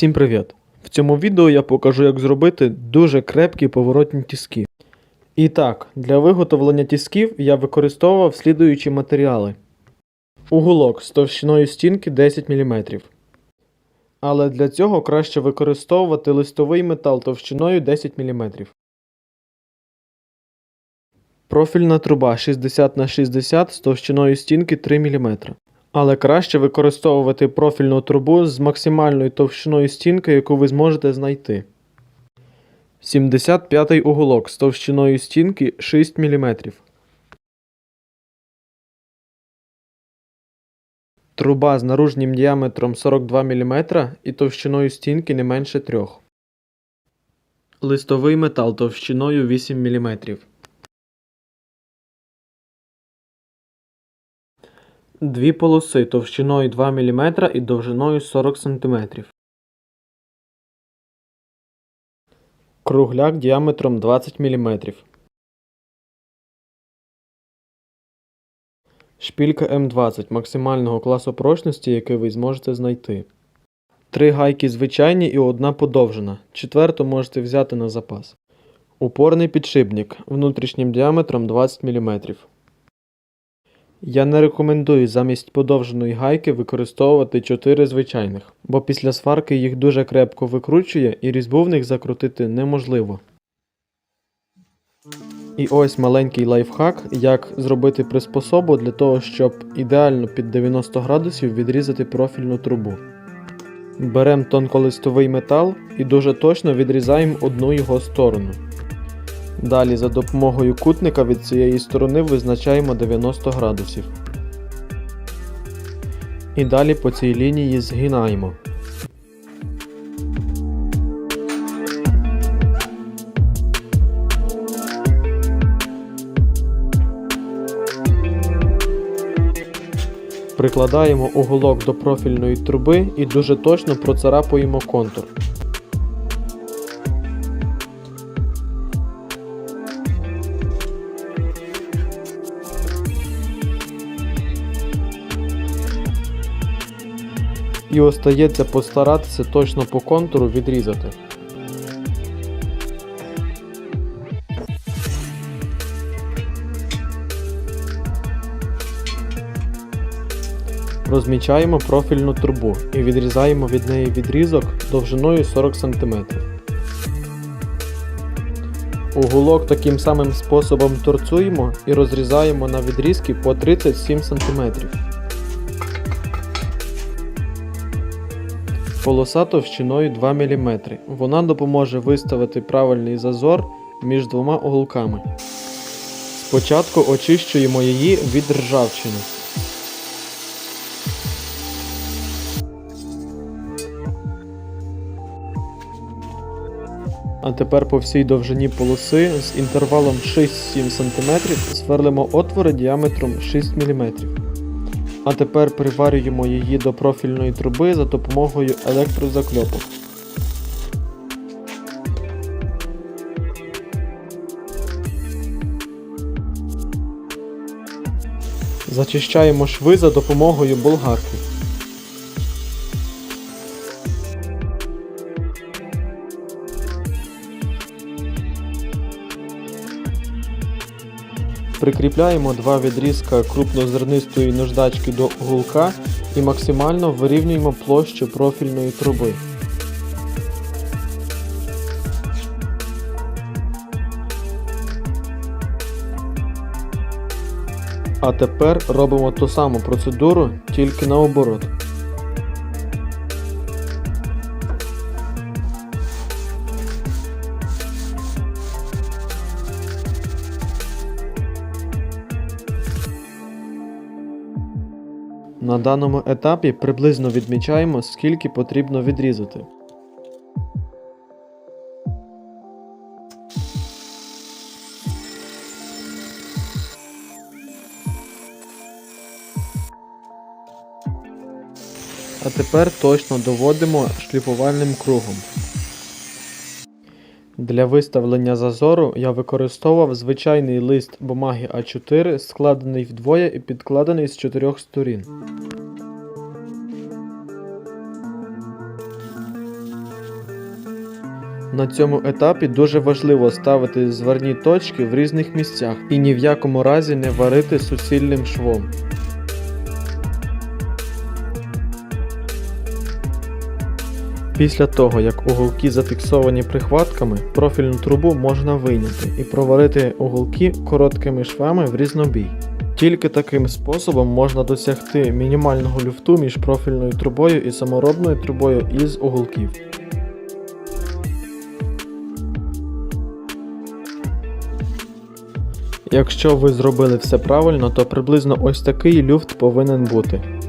Всім привіт! В цьому відео я покажу, як зробити дуже крепкі поворотні тіски. І так, для виготовлення тісків я використовував слідуючі матеріали: уголок з товщиною стінки 10 мм. Але для цього краще використовувати листовий метал товщиною 10 мм. Профільна труба 60 на 60 з товщиною стінки 3 мм. Але краще використовувати профільну трубу з максимальною товщиною стінки, яку ви зможете знайти. 75-й уголок з товщиною стінки 6 мм. Труба з наружнім діаметром 42 мм і товщиною стінки не менше 3. Листовий метал товщиною 8 мм. Дві полоси товщиною 2 мм і довжиною 40 см. Кругляк діаметром 20 мм. Шпілька М20 максимального класу прочності, який ви зможете знайти. Три гайки звичайні і одна подовжена. Четверту можете взяти на запас. Упорний підшипник внутрішнім діаметром 20 мм. Я не рекомендую замість подовженої гайки використовувати 4 звичайних, бо після сварки їх дуже крепко викручує і різьбу в них закрутити неможливо. І ось маленький лайфхак, як зробити приспособу для того, щоб ідеально під 90 градусів відрізати профільну трубу. Беремо тонколистовий метал і дуже точно відрізаємо одну його сторону. Далі за допомогою кутника від цієї сторони визначаємо 90 градусів. І далі по цій лінії згинаємо. Прикладаємо уголок до профільної труби і дуже точно процарапуємо контур. І остається постаратися точно по контуру відрізати. Розмічаємо профільну трубу і відрізаємо від неї відрізок довжиною 40 см. Уголок таким самим способом торцуємо і розрізаємо на відрізки по 37 см. Полоса товщиною 2 мм. Вона допоможе виставити правильний зазор між двома уголками. Спочатку очищуємо її від ржавчини. А тепер по всій довжині полоси з інтервалом 6-7 см сверлимо отвори діаметром 6 мм. А тепер приварюємо її до профільної труби за допомогою електрозакльопок. Зачищаємо шви за допомогою болгарки. Прикріпляємо два відрізка крупнозернистої наждачки до уголка і максимально вирівнюємо площу профільної труби. А тепер робимо ту саму процедуру, тільки наоборот. На даному етапі приблизно відмічаємо, скільки потрібно відрізати. А тепер точно доводимо шліфувальним кругом. Для виставлення зазору я використовував звичайний лист бумаги А4, складений вдвоє і підкладений з чотирьох сторін. На цьому етапі дуже важливо ставити зварні точки в різних місцях і ні в якому разі не варити суцільним швом. Після того, як уголки зафіксовані прихватками, профільну трубу можна вийняти і проварити уголки короткими швами в різнобій. Тільки таким способом можна досягти мінімального люфту між профільною трубою і саморобною трубою із уголків. Якщо ви зробили все правильно, то приблизно ось такий люфт повинен бути.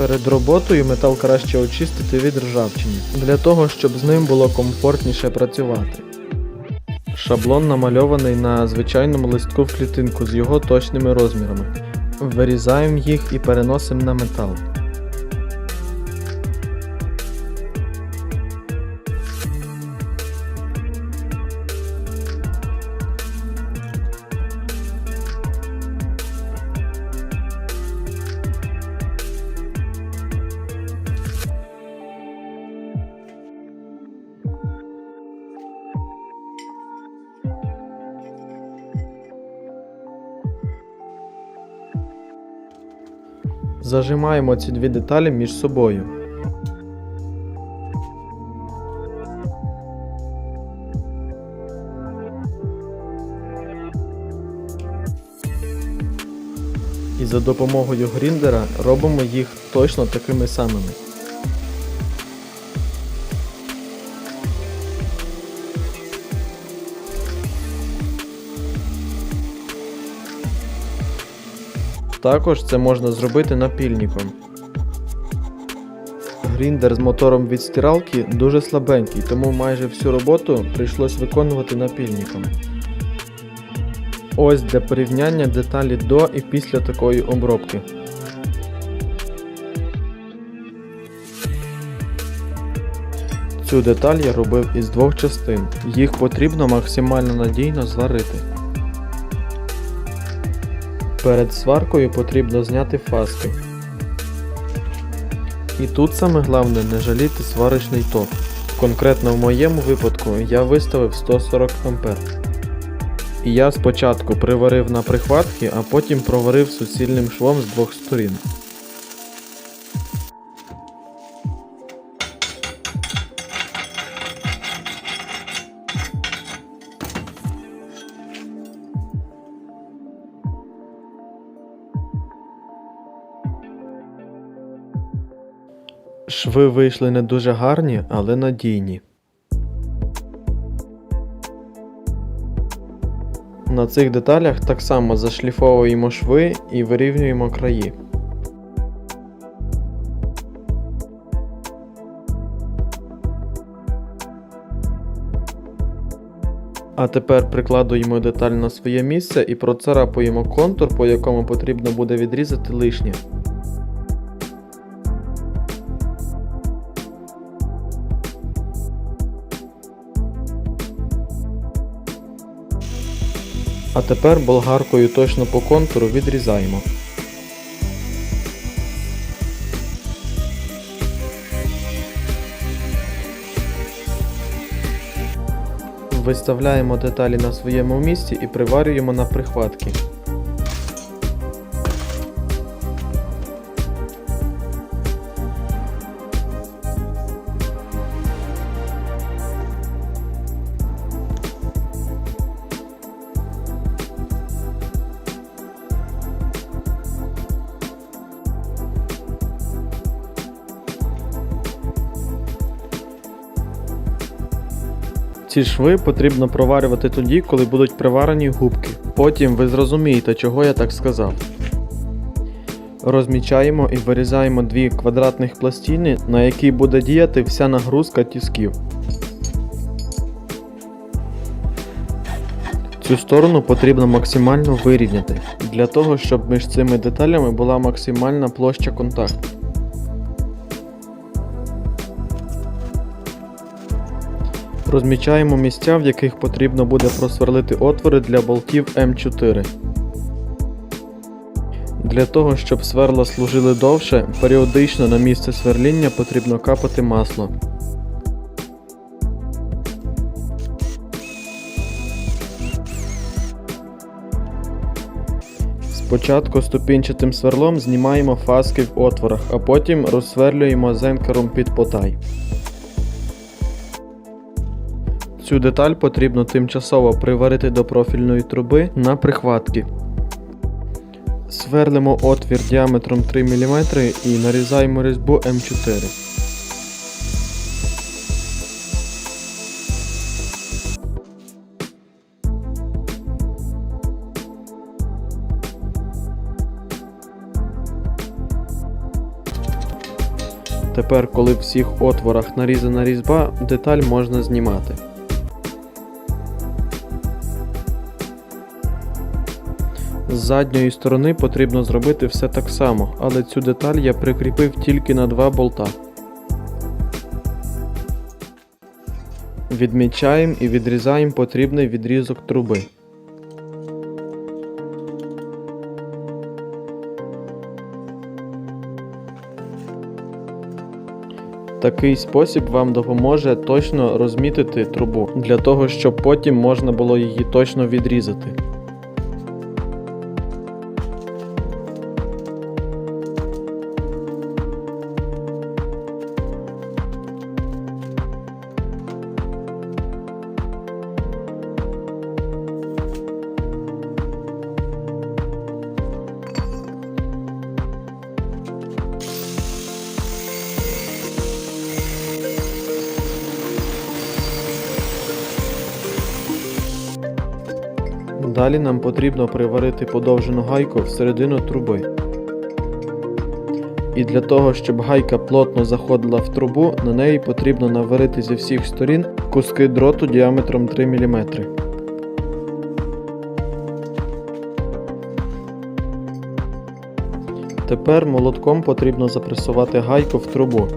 Перед роботою метал краще очистити від ржавчини, для того, щоб з ним було комфортніше працювати. Шаблон намальований на звичайному листку в клітинку з його точними розмірами. Вирізаємо їх і переносимо на метал. Зажимаємо ці дві деталі між собою. І за допомогою гріндера робимо їх точно такими самими. Також це можна зробити напільником. Гріндер з мотором від стиралки дуже слабенький, тому майже всю роботу прийшлось виконувати напільником. Ось для порівняння деталі до і після такої обробки. Цю деталь я робив із двох частин. Їх потрібно максимально надійно зварити. Перед сваркою потрібно зняти фаски. І тут саме головне не жаліти сварочний ток. Конкретно в моєму випадку я виставив 140 А. І я спочатку приварив на прихватки, а потім проварив суцільним швом з двох сторін. Шви вийшли не дуже гарні, але надійні. На цих деталях так само зашліфовуємо шви і вирівнюємо краї. А тепер прикладуємо деталь на своє місце і процарапуємо контур, по якому потрібно буде відрізати лишнє. А тепер болгаркою точно по контуру відрізаємо. Виставляємо деталі на своєму місці і приварюємо на прихватки. Ці шви потрібно проварювати тоді, коли будуть приварені губки. Потім ви зрозумієте, чого я так сказав. Розмічаємо і вирізаємо дві квадратних пластини, на які буде діяти вся нагрузка тисків. Цю сторону потрібно максимально вирівняти, для того, щоб між цими деталями була максимальна площа контакту. Розмічаємо місця, в яких потрібно буде просверлити отвори для болтів М4. Для того, щоб сверла служили довше, періодично на місце сверління потрібно капати масло. Спочатку ступінчатим сверлом знімаємо фаски в отворах, а потім розсверлюємо зенкером під потай. Цю деталь потрібно тимчасово приварити до профільної труби на прихватки. Сверлимо отвір діаметром 3 мм і нарізаємо різьбу М4. Тепер, коли в всіх отворах нарізана різьба, деталь можна знімати. З задньої сторони потрібно зробити все так само, але цю деталь я прикріпив тільки на два болта. Відмічаємо і відрізаємо потрібний відрізок труби. Такий спосіб вам допоможе точно розмітити трубу, для того, щоб потім можна було її точно відрізати. Далі нам потрібно приварити подовжену гайку всередину труби. І для того, щоб гайка плотно заходила в трубу, на неї потрібно наварити зі всіх сторін куски дроту діаметром 3 мм. Тепер молотком потрібно запресувати гайку в трубу.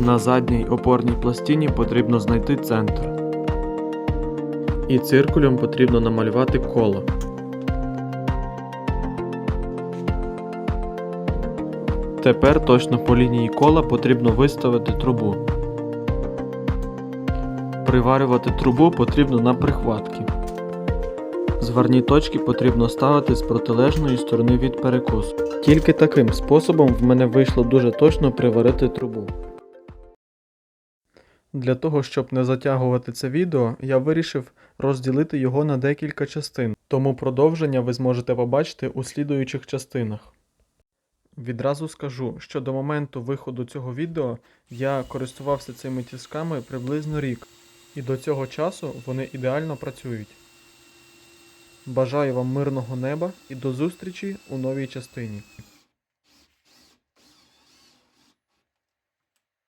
На задній опорній пластині потрібно знайти центр. І циркулем потрібно намалювати коло. Тепер точно по лінії кола потрібно виставити трубу. Приварювати трубу потрібно на прихватки. Зварні точки потрібно ставити з протилежної сторони від перекусу. Тільки таким способом в мене вийшло дуже точно приварити трубу. Для того, щоб не затягувати це відео, я вирішив розділити його на декілька частин, тому продовження ви зможете побачити у слідуючих частинах. Відразу скажу, що до моменту виходу цього відео я користувався цими тисками приблизно рік, і до цього часу вони ідеально працюють. Бажаю вам мирного неба і до зустрічі у новій частині.